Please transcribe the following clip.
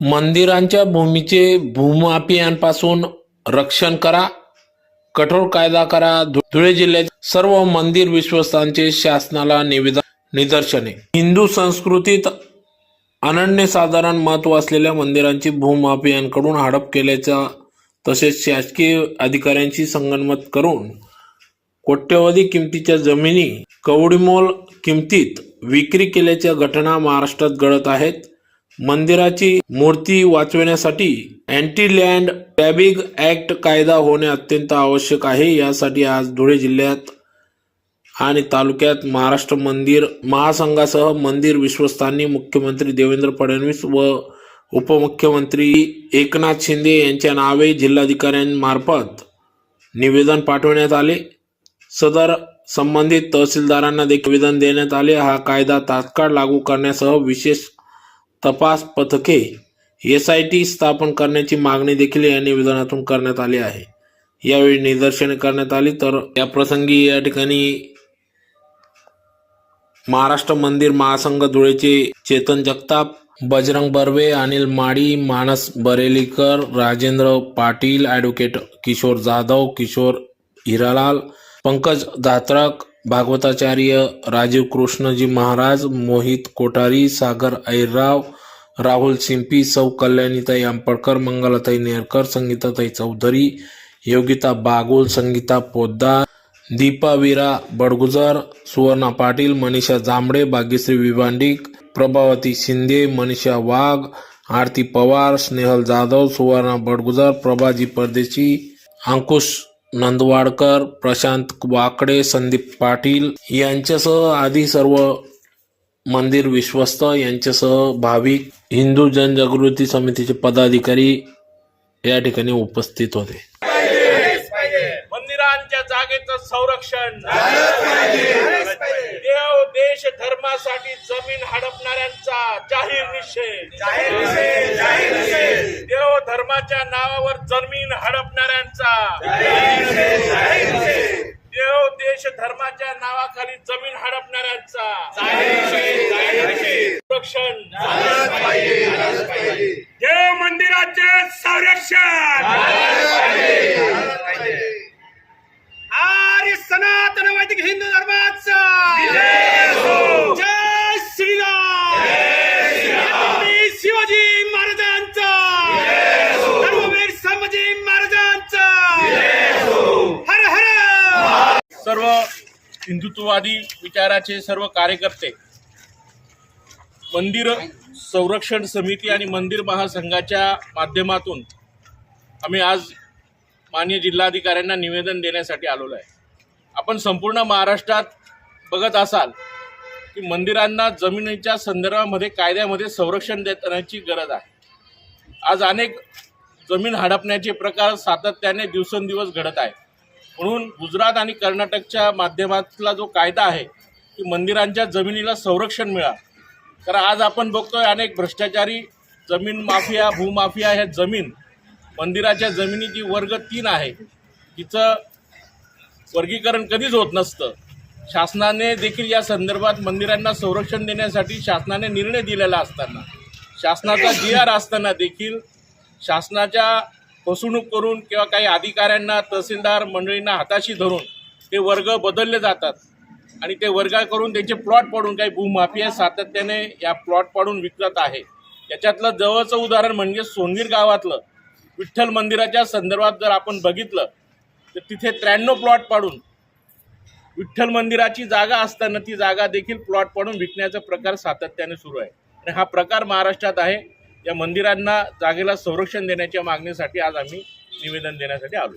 मंदिरांच्या भूमीचे भूमाफियांपासून रक्षण करा कठोर कायदा करा. धुळे जिल्ह्यात सर्व मंदिर विश्वस्तांचे शासनाला निवेदन निदर्शने. हिंदू संस्कृतीत अनन्यसाधारण महत्त्व असलेल्या मंदिरांची भूमाफियांकडून हडप केल्याचा तसेच शासकीय अधिकाऱ्यांशी संगनमत करून कोट्यवधी किमतीच्या जमिनी कवडीमोल किमतीत विक्री केल्याच्या घटना महाराष्ट्रात घडत आहेत. मंदिराची मूर्ती वाचवण्यासाठी अँटी लँड टॅबिग ऍक्ट कायदा होणे अत्यंत आवश्यक आहे. यासाठी आज धुळे जिल्ह्यात आणि तालुक्यात महाराष्ट्र मंदिर महासंघासह मंदिर विश्वस्तांनी मुख्यमंत्री देवेंद्र फडणवीस व उपमुख्यमंत्री एकनाथ शिंदे यांच्या नावे जिल्हाधिकाऱ्यांमार्फत निवेदन पाठवण्यात आले. सदर संबंधित तहसीलदारांना देखील निवेदन देण्यात आले. हा कायदा तात्काळ लागू करण्यासह विशेष तपास पथके एस आय टी स्थापन करण्याची मागणी देखील या निवेदनातून करण्यात आली आहे. यावेळी निदर्शने करण्यात आली तर या प्रसंगी या ठिकाणी महाराष्ट्र मंदिर महासंघ धुळेचे चेतन जगताप बजरंग बर्वे अनिल माडी मानस बरेलीकर राजेंद्र पाटील ॲडव्होकेट किशोर जाधव किशोर हिरालाल पंकज दात्रक भागवताचार्य राजीव कृष्णजी महाराज मोहित कोठारी सागर ऐरराव राहुल सिंपी सौ कल्याणीताई आंबडकर मंगलाताई नेरकर संगीताताई चौधरी योगिता बागुल संगीता पोद्दार दीपा वीरा बडगुजर सुवर्णा पाटील मनीषा जांभळे भाग्यश्री विभांडिक प्रभावती शिंदे मनीषा वाघ आरती पवार स्नेहल जाधव सुवर्णा बडगुजर प्रभाजी परदेशी अंकुश नंदवाडकर प्रशांत वाकडे संदीप पाटील यांच्यासह आदी सर्व मंदिर विश्वस्त यांच्यासह भाविक हिंदू जनजागृती समितीचे पदाधिकारी या ठिकाणी उपस्थित होते. मंदिरांच्या जागेचं संरक्षण. देव देश धर्मासाठी जमीन हडपणाऱ्यांचा जाहीर निषेध. देव धर्माच्या नावावर जमीन हडपणाऱ्यांचा. देव देश धर्माच्या नावाखाली जमीन हडपणाऱ्यांचा. संरक्षण. देव मंदिराचे संरक्षण. आर्य सनातन वैदिक हिंदू धर्म सर्व हिंदुत्ववादी विचाराचे सर्व कार्यकर्ते मंदिर संरक्षण समिती आणि मंदिर महासंघाच्या माध्यमातून आम्ही आज माननीय जिल्हाधिकाऱ्यांना निवेदन देण्यासाठी आलेलो आहे. आपण संपूर्ण महाराष्ट्रात बघत असाल की मंदिरांना जमिनीच्या संदर्भामध्ये कायद्यामध्ये संरक्षण देण्याची गरज आहे. आज अनेक जमीन हडपण्याचे प्रकार सातत्याने दिवसेंदिवस घडत आहेत. म्हणून गुजरात आणि कर्नाटकच्या माध्यमातला जो कायदा आहे की मंदिरांच्या जमिनीला संरक्षण मिळा कारण आज आपण बघतोय अनेक भ्रष्टाचारी जमीन माफिया भूमाफिया ह्या जमीन मंदिराच्या जमिनी जी वर्ग तीन आहे. तिचं वर्गीकरण कधीच होत नसतं. शासनाने देखील या संदर्भात मंदिरांना संरक्षण देण्यासाठी शासनाने निर्णय दिलेला असताना शासनाचा जी आर असताना देखील शासनाच्या फसवणूक करून किंवा काही अधिकाऱ्यांना तहसीलदार मंडळींना हाताशी धरून ते वर्ग बदलले जातात. आणि ते वर्ग करून त्यांचे प्लॉट पाडून काही भूमाफिया सातत्याने या प्लॉट पाडून विकत आहे. याच्यातलं जवळचं उदाहरण म्हणजे सोनगीर गावातलं विठ्ठल मंदिराच्या संदर्भात जर आपण बघितलं तर तिथे त्र्याण्णव प्लॉट पाडून विठ्ठल मंदिराची जागा असताना ती जागा देखील प्लॉट पाडून विकण्याचा प्रकार सातत्याने सुरू आहे. आणि हा प्रकार महाराष्ट्रात आहे. या मंदिरांना जागेला संरक्षण देण्याच्या मागणीसाठी आज आम्ही निवेदन देण्यासाठी आलो.